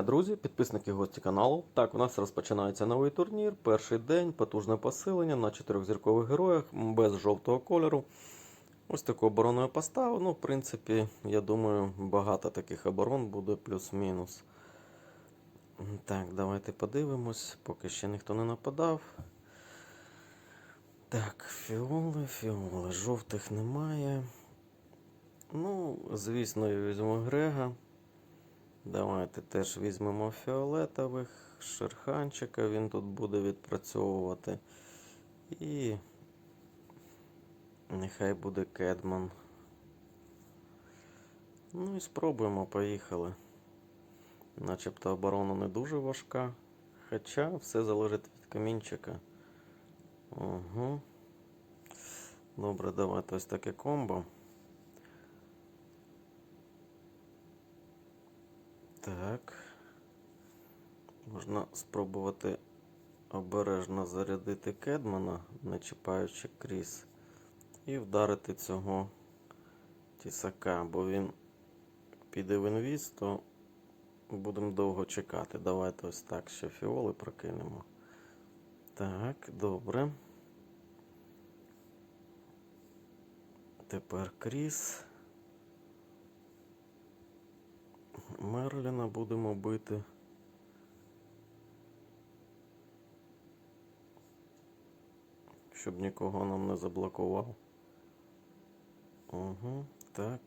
дня, друзі, підписники гості каналу. Так, у нас розпочинається новий турнір. Перший день, потужне посилення на чотирьохзіркових героях без жовтого кольору. Ось таку оборону я поставив. Ну, в принципі, я думаю, багато таких оборон буде плюс-мінус. Так, давайте подивимось, поки ще ніхто не нападав. Так, фіоли, фіоли. Жовтих немає. Ну, звісно, я візьму Грега. Давайте теж візьмемо фіолетових, шерханчика він тут буде відпрацьовувати. І нехай буде Кедман. Ну і спробуємо, поїхали. Начебто оборона не дуже важка. Хоча все залежить від камінчика. Угу. Добре, давайте ось таке комбо. Так. Можна спробувати обережно зарядити Кедмана, не чіпаючи кріс, і вдарити цього тісака, бо він піде в інвіз, то будемо довго чекати. Давайте ось так ще фіоли прокинемо. Так, добре. Тепер кріс. Мерліна будемо бити. Щоб нікого нам не заблокував. Угу, так,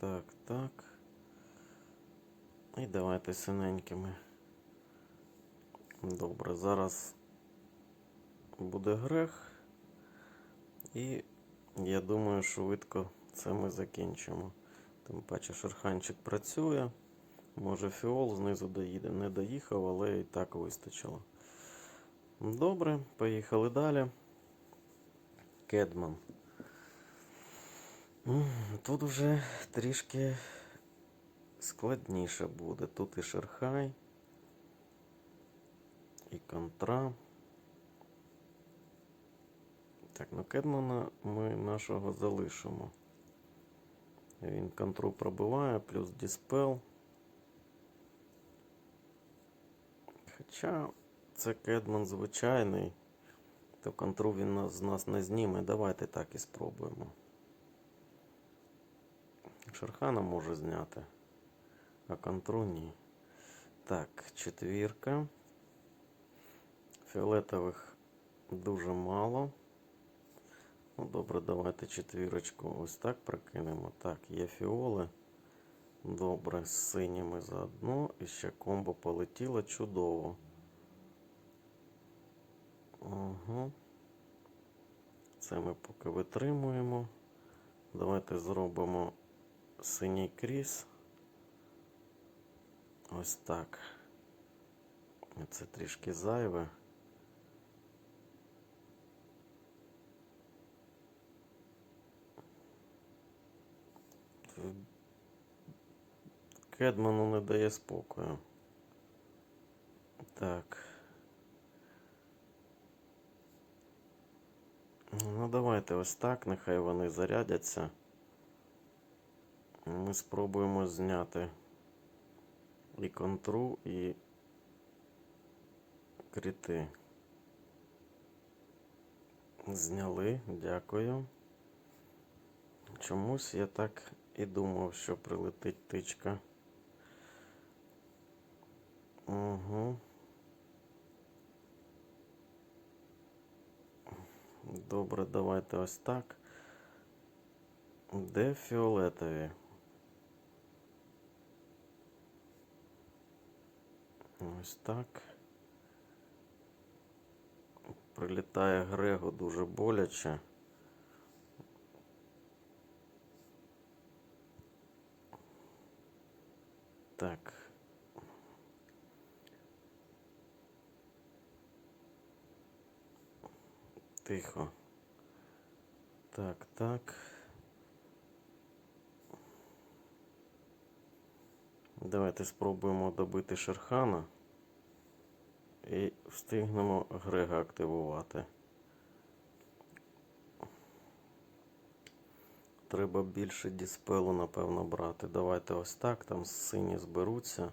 так, так. І давайте синенькими. Добре, зараз буде грех. І я думаю, швидко це ми закінчимо. Тим паче шерханчик працює. Може фіол знизу доїде. Не доїхав, але і так вистачило. Добре, поїхали далі. Кедман. Тут вже трішки складніше буде. Тут і Шерхай, і контра. Так, ну Кедмана ми нашого залишимо. Він контру пробиває, плюс диспел. Хоча це Кедман звичайний, то контру він з нас не зніме. Давайте так і спробуємо. Шерхана може зняти, а контру ні. Так, четвірка. Фіолетових дуже мало. Ну, добре, давайте четвірочку ось так прокинемо. Так, є фіоли. Добре, з синіми заодно. І ще комбо полетіло чудово. Угу. Це ми поки витримуємо. Давайте зробимо синій кріс. Ось так. Це трішки зайве. Кедману не дає спокою. Так. Ну, давайте ось так, нехай вони зарядяться. Ми спробуємо зняти і контру, і кріти. Зняли, дякую. Чомусь я так і думав, що прилетить тичка. Угу. Добре, давайте ось так. Де фіолетові? Ось так. Прилітає Грегу дуже боляче. Так. Тихо. Так, так. Давайте спробуємо добити Шерхана і встигнемо Грега активувати. Треба більше діспелу, напевно, брати. Давайте ось так, там сині зберуться.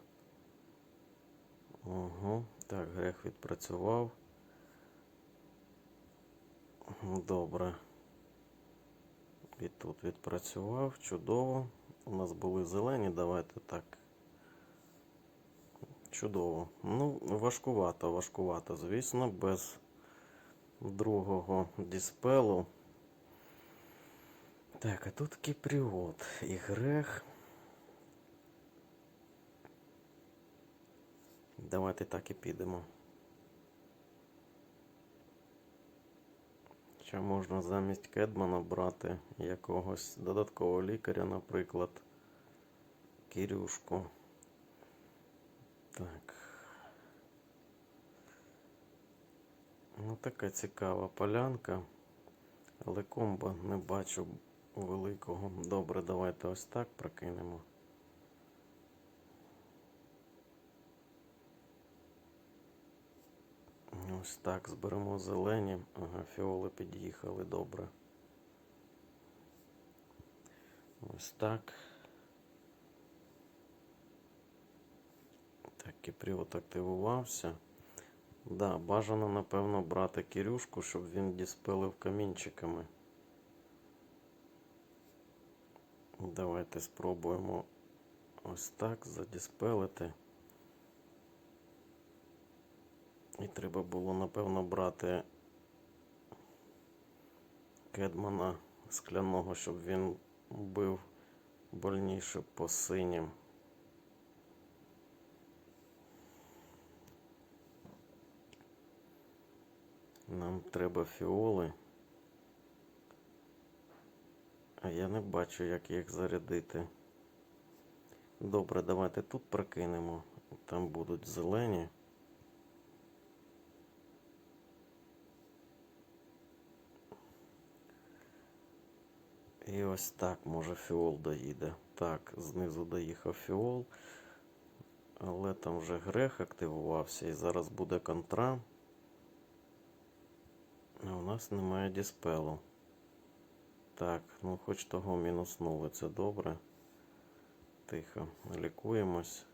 Угу. Так, грех відпрацював. Добре. І тут відпрацював. Чудово. У нас були зелені, давайте так. Чудово. Ну, важкувато, важкувато, звісно, без другого діспелу. Так, а тут Кіпріот і Грех. Давайте так і підемо. Ще можна замість Кедмана брати якогось додаткового лікаря, наприклад, Кірюшку. Так. Ну, така цікава полянка, але комбо не бачу великого. Добре, давайте ось так прокинемо. Ось так зберемо зелені. Ага, фіоли під'їхали добре. Ось так. Так, кіпріот активувався. Да, бажано, напевно, брати Кирюшку, щоб він діспелив камінчиками. Давайте спробуємо ось так задіспелити. І треба було, напевно, брати Кедмана скляного, щоб він бив больніше по синім. Нам треба фіоли. А я не бачу, як їх зарядити. Добре, давайте тут прокинемо. Там будуть зелені. І ось так, може, фіол доїде. Так, знизу доїхав фіол. Але там вже грех активувався і зараз буде контра. А у нас немає діспелу. Так, ну хоч того мінуснули, це добре. Тихо, лікуємось.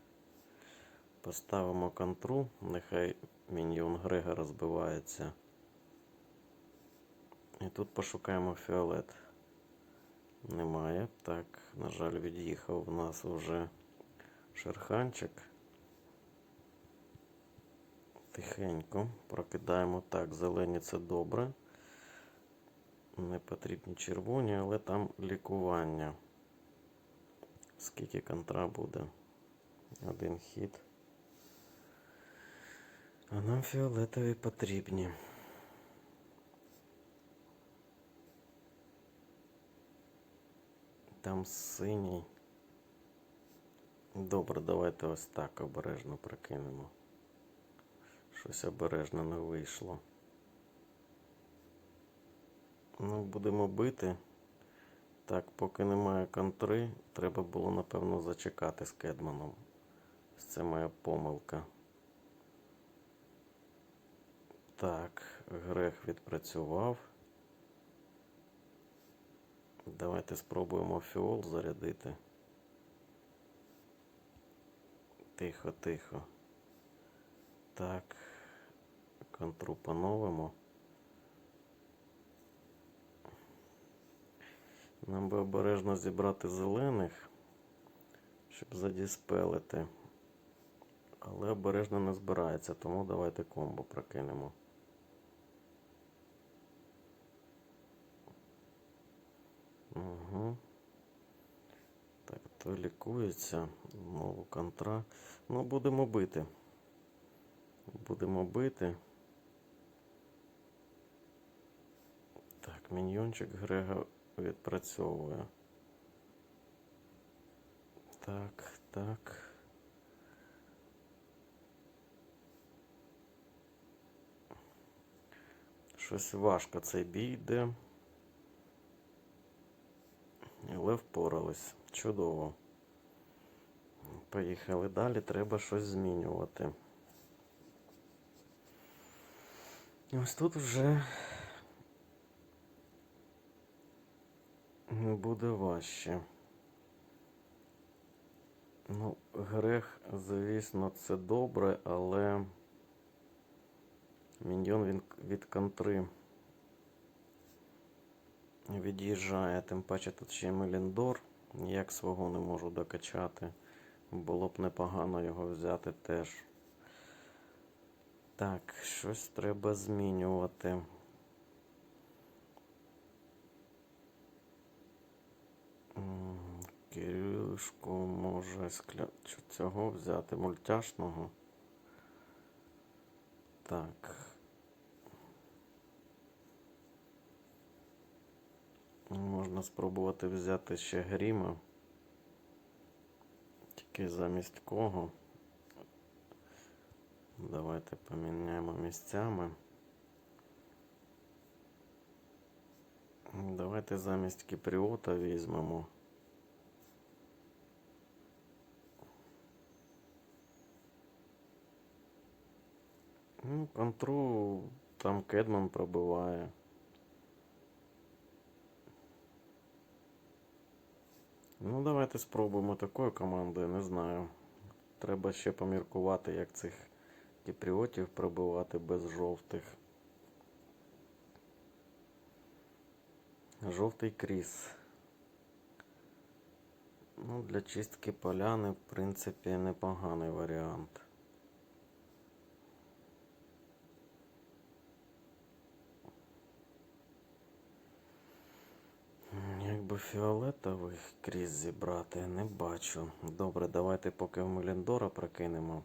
Поставимо контру, нехай міньйон Грега розбивається. І тут пошукаємо фіолет. Немає. Так, на жаль, від'їхав в нас вже шерханчик. Тихенько прокидаємо так, зелені це добре. Не потрібні червоні, але там лікування. Скільки контра буде? Один хід. А нам фіолетові потрібні. Там синій. Добре, давайте ось так обережно прокинемо. Щось обережно не вийшло. Ну, будемо бити. Так, поки немає контри, треба було, напевно, зачекати з Кедманом. Це моя помилка. Так, грех відпрацював. Давайте спробуємо фіол зарядити. Тихо, тихо. Так, контру поновимо. Нам би обережно зібрати зелених, щоб задіспелити. Але обережно не збирається, тому давайте комбо прокинемо. Угу. Так, то лікується. Знову контра. Ну, будемо бити. Будемо бити. Так, міньйончик Грега відпрацьовує. Так, так. Щось важко цей бій йде. Але впорались. Чудово. Поїхали далі, треба щось змінювати. Ось тут вже буде важче. Ну, грех, звісно, це добре, але міньйон він від контри від'їжджає. Тим паче тут ще Меліндор. Ніяк свого не можу докачати. Було б непогано його взяти теж. Так, щось треба змінювати. Кирюшку може скля... цього взяти мультяшного. Так. Можна спробувати взяти ще гріма. Тільки замість кого. Давайте поміняємо місцями. Давайте замість Кіпріота візьмемо. Ну, контру там Кедман пробиває. Ну, давайте спробуємо такою командою, не знаю. Треба ще поміркувати, як цих кіпріотів пробивати без жовтих. Жовтий кріс. Ну, для чистки поляни, в принципі, непоганий варіант. Якби фіолетовий кріс зібрати, не бачу. Добре, давайте поки в Меліндора прокинемо.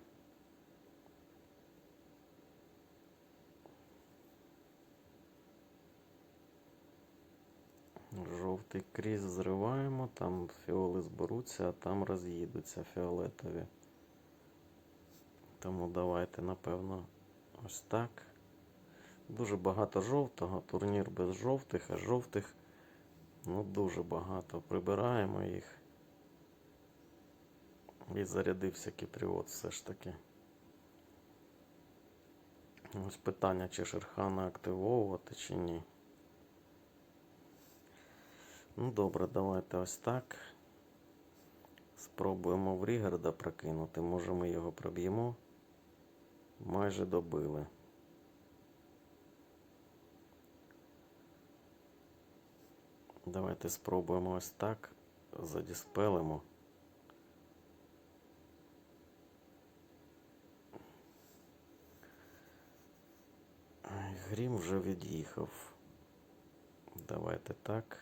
Жовтий кріс зриваємо, там фіоли зберуться, а там роз'їдуться фіолетові. Тому давайте, напевно, ось так. Дуже багато жовтого, турнір без жовтих, а жовтих ну, дуже багато. Прибираємо їх. І зарядився кіпріот все ж таки. Ось питання, чи Шерхана активовувати, чи ні. Ну добре, давайте ось так. Спробуємо в Рігарда прокинути. Може ми його проб'ємо. Майже добили. Давайте спробуємо ось так. Задіспелимо. Грім вже від'їхав. Давайте так.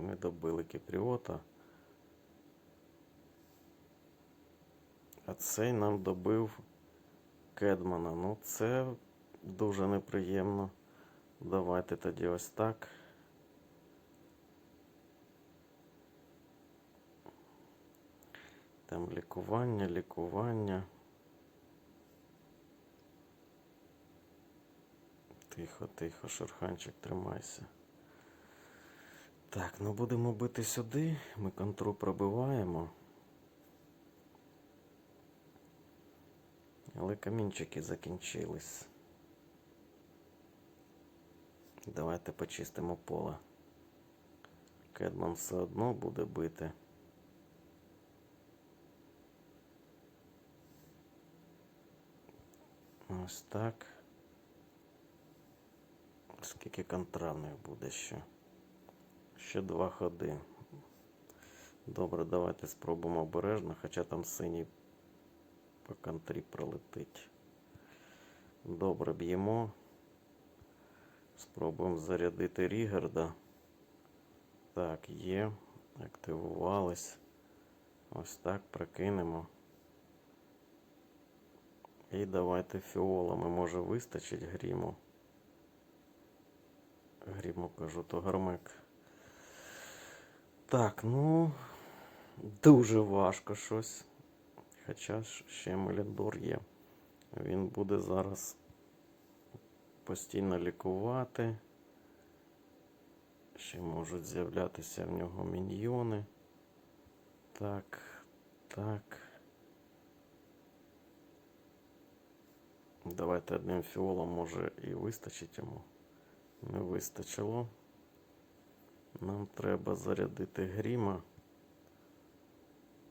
Ми добили Кіпріота. А цей нам добив Кедмана. Ну, це дуже неприємно. Давайте тоді ось так. Там лікування, лікування. Тихо, тихо, шерханчик, тримайся. Так, ну будемо бити сюди. Ми контру пробиваємо. Але камінчики закінчились. Давайте почистимо поле. Кедман все одно буде бити. Ось так. Скільки контравних буде ще? Ще два ходи. Добре, давайте спробуємо обережно, хоча там синій по контрі пролетить. Добре, б'ємо. Спробуємо зарядити Рігарда. Так, є. Активувались. Ось так прокинемо. І давайте фіолами. Може вистачить гріму. Гріму кажу, то гармик. Так, ну дуже важко щось. Хоча ще Меліндор є. Він буде зараз постійно лікувати. Ще можуть з'являтися в нього міньйони. Так, так. Давайте одним фіолом може і вистачить йому. Не вистачило. Нам треба зарядити гріма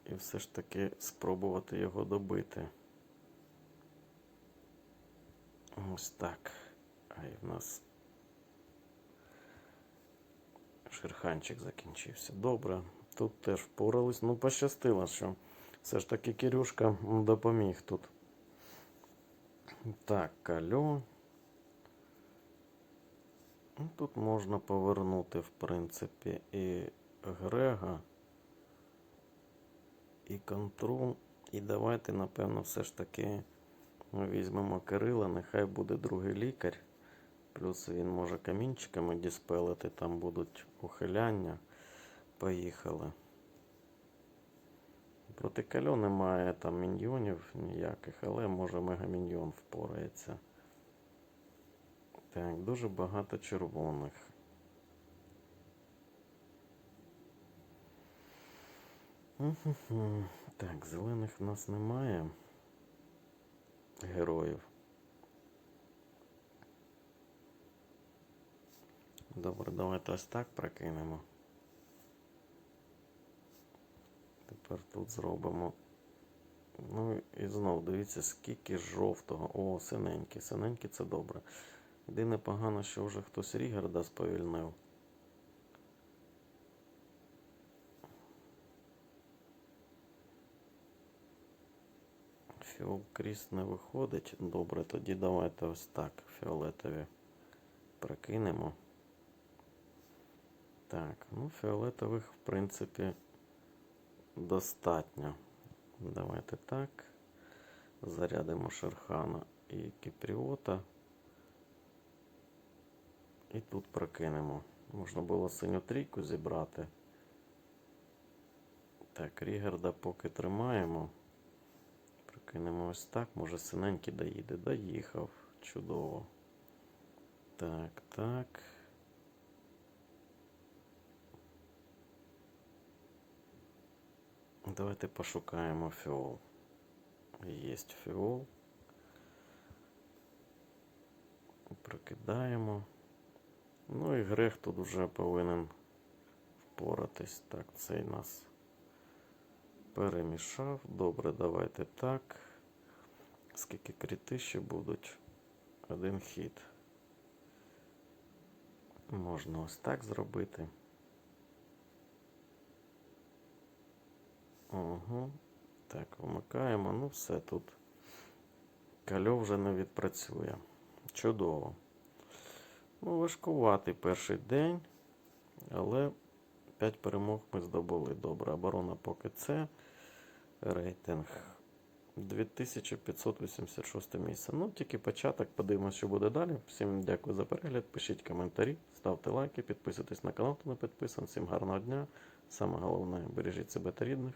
і все ж таки спробувати його добити. Ось так. А і в нас шерханчик закінчився. Добре. Тут теж впорались. Ну, пощастило, що все ж таки Кирюшка допоміг тут. Так, кальо. Ну, Тут можна повернути, в принципі, і Грега, і контру. І давайте, напевно, все ж таки візьмемо Кирила, нехай буде другий лікар. Плюс він може камінчиками діспелити, там будуть ухиляння. Поїхали. Проти Кальо немає там міньйонів ніяких, але може мегаміньйон впорається. Так, дуже багато червоних. Так, зелених в нас немає героїв. Добре, давайте ось так прокинемо. Тепер тут зробимо. Ну і знов дивіться, скільки жовтого. О, синенький. Синенький це добре. Єдине погано, що вже хтось Рігарда сповільнив. Фіол кріс не виходить. Добре, тоді давайте ось так фіолетові прокинемо. Так, ну фіолетових, в принципі, достатньо. Давайте так. Зарядимо Шерхана і Кіпріота. І тут прокинемо. Можна було синю трійку зібрати. Так, Рігарда поки тримаємо. Прокинемо ось так. Може синенький доїде. Доїхав. Чудово. Так, так. Давайте пошукаємо фіол. Єсть фіол. Прокидаємо. Ну і грех тут вже повинен впоратись. Так, цей нас перемішав. Добре, давайте так. Скільки кріти ще будуть? Один хід. Можна ось так зробити. Угу. Так, вмикаємо. Ну, все тут. Кальо вже не відпрацює. Чудово. Ну, важкуватий перший день, але 5 перемог ми здобули. Добре, оборона поки це. Рейтинг 2586 місце. Ну, тільки початок. Подивимося, що буде далі. Всім дякую за перегляд. Пишіть коментарі, ставте лайки, підписуйтесь на канал, хто не підписаний. Всім гарного дня. Саме головне, бережіть себе та рідних.